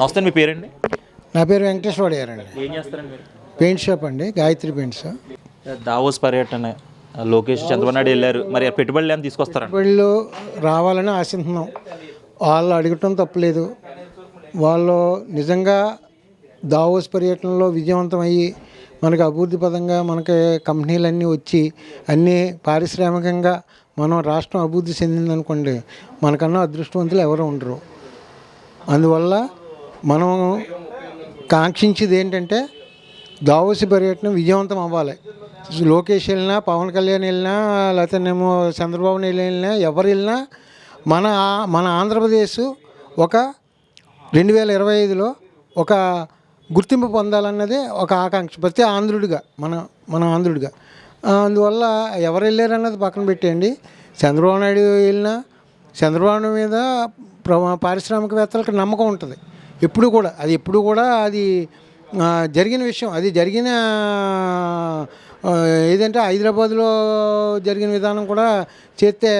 నమస్తే మీ పేరండి? నా పేరు వెంకటేశ్వర గారు అండి. ఏం చేస్తారండి మీరు? పెయింట్ షాప్ అండి గాయత్రి పెయింట్స్ దావోస్ పర్యటన లోకేష్ చంద్రబాబు నాయుడు వెళ్ళారు. మరి ఆ పెట్టుబడులు ఏమైనా తీసుకొస్తారండి వీళ్ళు రావాలని ఆశిస్తున్నాం. వాళ్ళు అడగటం తప్పలేదు. వాళ్ళు నిజంగా దావోస్ పర్యటనలో విజయవంతం అయ్యి మనకి అభివృద్ధి పదంగా మనకి కంపెనీలన్నీ వచ్చి అన్నీ పారిశ్రామికంగా మనం రాష్ట్రం అభివృద్ధి చెందిందనుకోండి మనకన్నా అదృష్టవంతులు ఎవరు ఉండరు. అందువల్ల మనం కాంక్షించేది ఏంటంటే దావోసి పర్యటన విజయవంతం అవ్వాలి. లోకేష్ వెళ్ళినా పవన్ కళ్యాణ్ వెళ్ళినా లేకపోతేనేమో చంద్రబాబు నాయుడు వెళ్ళినా ఎవరు వెళ్ళినా మన మన ఆంధ్రప్రదేశ్ ఒక రెండు వేల ఇరవై ఐదులో ఒక గుర్తింపు పొందాలన్నదే ఒక ఆకాంక్ష ప్రతి ఆంధ్రుడిగా మన మన ఆంధ్రుడిగా. అందువల్ల ఎవరు వెళ్ళారన్నది పక్కన పెట్టేయండి. చంద్రబాబు నాయుడు వెళ్ళినా చంద్రబాబు మీద ప్ర- పారిశ్రామికవేత్తలకు నమ్మకం ఉంటుంది. ఎప్పుడు కూడా అది ఎప్పుడు కూడా అది జరిగిన విషయం. అది జరిగిన ఏదంటే హైదరాబాద్లో జరిగిన విధానం కూడా చేస్తే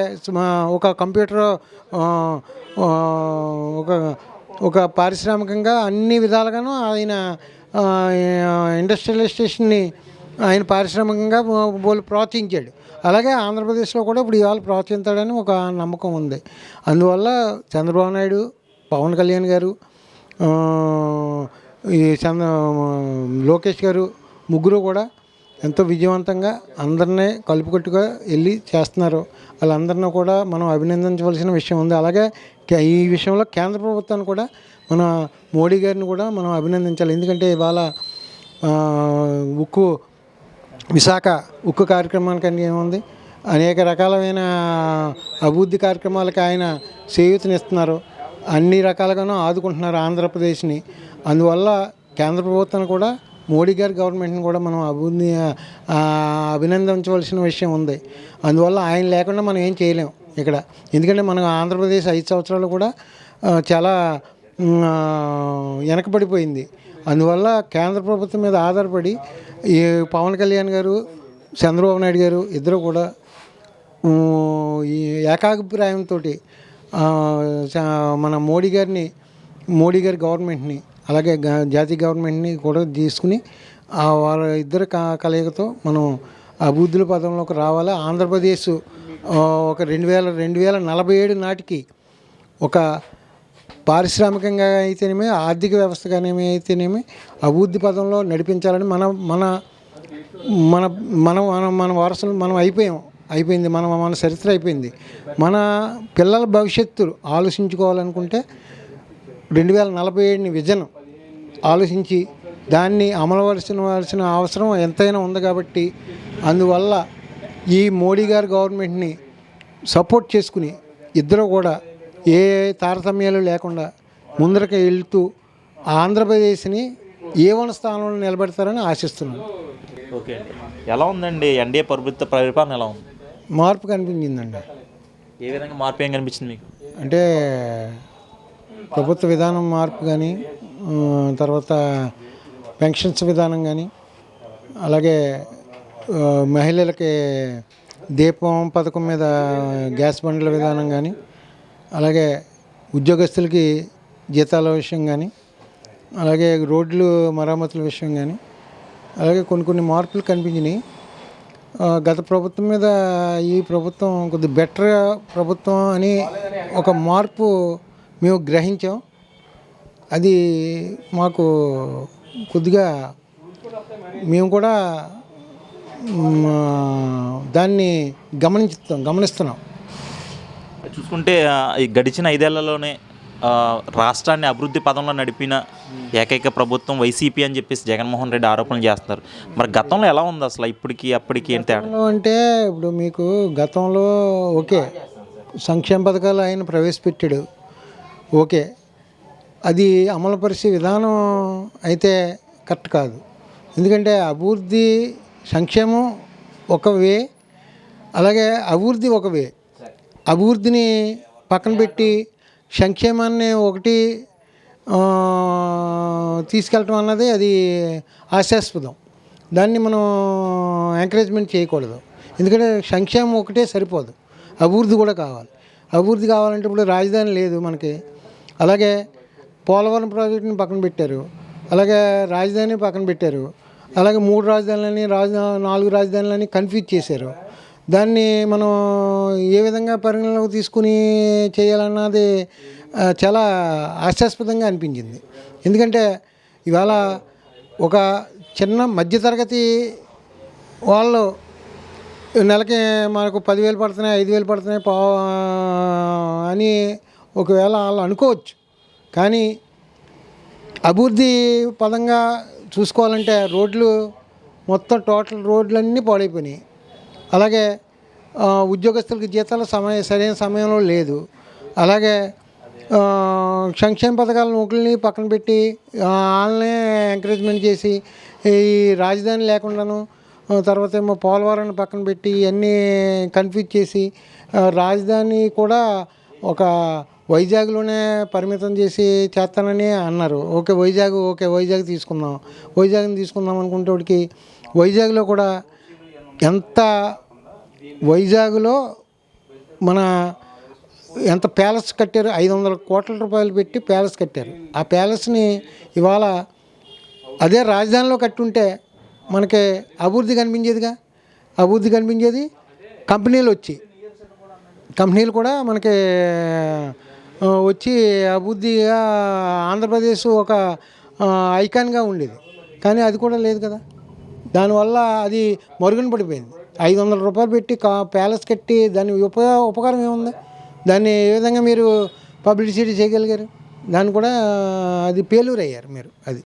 ఒక కంప్యూటర్ ఒక ఒక పారిశ్రామికంగా అన్ని విధాలుగాను ఆయన ఇండస్ట్రియలైజేషన్ని ఆయన పారిశ్రామికంగా వాళ్ళు ప్రోత్సహించాడు. అలాగే ఆంధ్రప్రదేశ్లో కూడా ఇప్పుడు ఇవాళ ప్రోత్సహిస్తాడని ఒక నమ్మకం ఉంది. అందువల్ల చంద్రబాబు నాయుడు పవన్ కళ్యాణ్ గారు ఈ చంద్ర లోకేష్ గారు ముగ్గురు కూడా ఎంతో విజయవంతంగా అందరినీ కలుపుకట్టుగా వెళ్ళి చేస్తున్నారు. వాళ్ళందరినీ కూడా మనం అభినందించవలసిన విషయం ఉంది. అలాగే ఈ విషయంలో కేంద్ర ప్రభుత్వాన్ని కూడా మన మోడీ గారిని కూడా మనం అభినందించాలి. ఎందుకంటే ఇవాళ ఉక్కు విశాఖ ఉక్కు కార్యక్రమానికి అన్ని ఏముంది? అనేక రకాలమైన అభివృద్ధి కార్యక్రమాలకు ఆయన చేయూతనిస్తున్నారు. అన్ని రకాలుగానూ ఆదుకుంటున్నారు ఆంధ్రప్రదేశ్ని. అందువల్ల కేంద్ర ప్రభుత్వాన్ని కూడా మోడీ గారి గవర్నమెంట్ని కూడా మనం అభివృద్ధి అభినందించవలసిన విషయం ఉంది. అందువల్ల ఆయన లేకుండా మనం ఏం చేయలేం ఇక్కడ. ఎందుకంటే మనం ఆంధ్రప్రదేశ్ ఐదు సంవత్సరాలు కూడా చాలా వెనకబడిపోయింది. అందువల్ల కేంద్ర ప్రభుత్వం మీద ఆధారపడి ఈ పవన్ కళ్యాణ్ గారు చంద్రబాబు నాయుడు గారు ఇద్దరు కూడా ఈ ఏకాభిప్రాయంతో మన మోడీ గారిని మోడీ గారి గవర్నమెంట్ని అలాగే జాతీయ గవర్నమెంట్ని కూడా తీసుకుని వాళ్ళ ఇద్దరు క- కలయికతో మనం అభివృద్ధుల పదంలోకి రావాలి. ఆంధ్రప్రదేశ్ ఒక రెండు వేల రెండు వేల నలభై ఏడు నాటికి ఒక పారిశ్రామికంగా అయితేనేమి ఆర్థిక వ్యవస్థగానేమి అయితేనేమి అభివృద్ధి పదంలో నడిపించాలని మన మన మన మన మన వారసులు మనం అయిపోయాం. అయిపోయింది మన మన చరిత్ర అయిపోయింది. మన పిల్లల భవిష్యత్తు ఆలోచించుకోవాలనుకుంటే రెండు వేల నలభై ఏడుని విజన్ ఆలోచించి దాన్ని అమలవలసిన అవసరం ఎంతైనా ఉంది కాబట్టి అందువల్ల ఈ మోడీ గారి గవర్నమెంట్ని సపోర్ట్ చేసుకుని ఇద్దరు కూడా ఏ తారతమ్యాలు లేకుండా ముందరకి వెళ్తూ ఆంధ్రప్రదేశ్ని ఏవన స్థానంలో నిలబెడతారని ఆశిస్తున్నాను. ఓకే అండి. ఎలా ఉందండి? ఎన్డీఏ ప్రభుత్వ పరిపాలన ఎలా ఉంది? మార్పు కనిపించిందండి. ఏ విధంగా మార్పు ఏం కనిపించింది మీకు? అంటే ప్రభుత్వ విధానం మార్పు కానీ తర్వాత పెన్షన్స్ విధానం కానీ అలాగే మహిళలకి దీపం పథకం మీద గ్యాస్ బండ్ల విధానం కానీ అలాగే ఉద్యోగస్తులకి జీతాల విషయం కానీ అలాగే రోడ్లు మరమ్మతుల విషయం కానీ అలాగే కొన్ని కొన్ని మార్పులు కనిపించినాయి. గత ప్రభుత్వం మీద ఈ ప్రభుత్వం కొద్ది బెటర్ ప్రభుత్వం అని ఒక మార్పు మేము గ్రహించాం. అది మాకు కొద్దిగా మేము కూడా దాన్ని గమనిస్తాం గమనిస్తున్నాం. చూసుకుంటే ఈ గడిచిన ఐదేళ్ళలోనే రాష్ట్రాన్ని అభివృద్ధి పదంలో నడిపిన ఏకైక ప్రభుత్వం వైసీపీ అని చెప్పేసి జగన్మోహన్ రెడ్డి ఆరోపణలు చేస్తున్నారు. మరి గతంలో ఎలా ఉంది అసలు? ఇప్పటికి అప్పటికి ఏం తేడా? అంటే ఇప్పుడు మీకు గతంలో ఓకే సంక్షేమ పథకాలు ఆయన ప్రవేశపెట్టాడు. ఓకే అది అమలుపరిచే విధానం అయితే కరెక్ట్ కాదు. ఎందుకంటే అభివృద్ధి సంక్షేమం ఒక వే అలాగే అభివృద్ధి ఒక వే. అభివృద్ధిని పక్కన పెట్టి సంక్షేమాన్ని ఒకటి తీసుకెళ్ళటం అన్నది అది ఆశాస్పదం దాన్ని మనం ఎంకరేజ్మెంట్ చేయకూడదు. ఎందుకంటే సంక్షేమం ఒకటే సరిపోదు. అభివృద్ధి కూడా కావాలి. అభివృద్ధి కావాలంటే ఇప్పుడు రాజధాని లేదు మనకి. అలాగే పోలవరం ప్రాజెక్టుని పక్కన పెట్టారు. అలాగే రాజధాని పక్కన పెట్టారు. అలాగే మూడు రాజధానులని రాజధాని నాలుగు రాజధానులని కన్ఫ్యూజ్ చేశారు. దాన్ని మనం ఏ విధంగా పరిగణలోకి తీసుకుని చేయాలన్నది చాలా హాస్యాస్పదంగా అనిపించింది. ఎందుకంటే ఇవాళ ఒక చిన్న మధ్యతరగతి వాళ్ళు నెలకి మనకు పదివేలు పడుతున్నాయి ఐదు వేలు పడుతున్నాయి పా అని ఒకవేళ వాళ్ళు అనుకోవచ్చు. కానీ అభివృద్ధి పదంగా చూసుకోవాలంటే రోడ్లు మొత్తం టోటల్ రోడ్లన్నీ పాడైపోయినాయి. అలాగే ఉద్యోగస్తులకి ఉద్యోగస్తులకు జీతాలు సమయ సరైన సమయంలో లేదు. అలాగే సంక్షేమ పథకాల నౌకల్ని పక్కన పెట్టి వాళ్ళనే ఎంకరేజ్మెంట్ చేసి ఈ రాజధాని లేకుండాను తర్వాత ఏమో పోలవరాన్ని పక్కన పెట్టి ఇవన్నీ కన్ఫ్యూజ్ చేసి రాజధాని కూడా ఒక వైజాగ్లోనే పరిమితం చేసి చేస్తానని అన్నారు. ఓకే వైజాగ్ ఓకే వైజాగ్ తీసుకుందాం. వైజాగ్ని తీసుకుందాం అనుకుంటే వాడికి వైజాగ్లో కూడా ఎంత వైజాగ్లో మన ఎంత ప్యాలెస్ కట్టారు? ఐదు వందల కోట్ల రూపాయలు పెట్టి ప్యాలెస్ కట్టారు. ఆ ప్యాలెస్ని ఇవాళ అదే రాజధానిలో కట్టుంటే మనకి అభివృద్ధి కనిపించేదిగా? అభివృద్ధి కనిపించేది? కంపెనీలు వచ్చి. కంపెనీలు కూడా మనకి వచ్చి అభివృద్ధిగా ఆంధ్రప్రదేశ్ ఒక ఐకాన్గా ఉండేది. కానీ అది కూడా లేదు కదా? దానివల్ల అది మరుగున పడిపోయింది. ఐదు వందల రూపాయలు పెట్టి కా ప్యాలెస్ కట్టి దాని ఉప ఉపకారం ఏముంది? దాన్ని ఏ విధంగా మీరు పబ్లిసిటీ చేయగలిగారు? దాన్ని కూడా అది ఫెయిల్యూర్ అయ్యారు మీరు అది.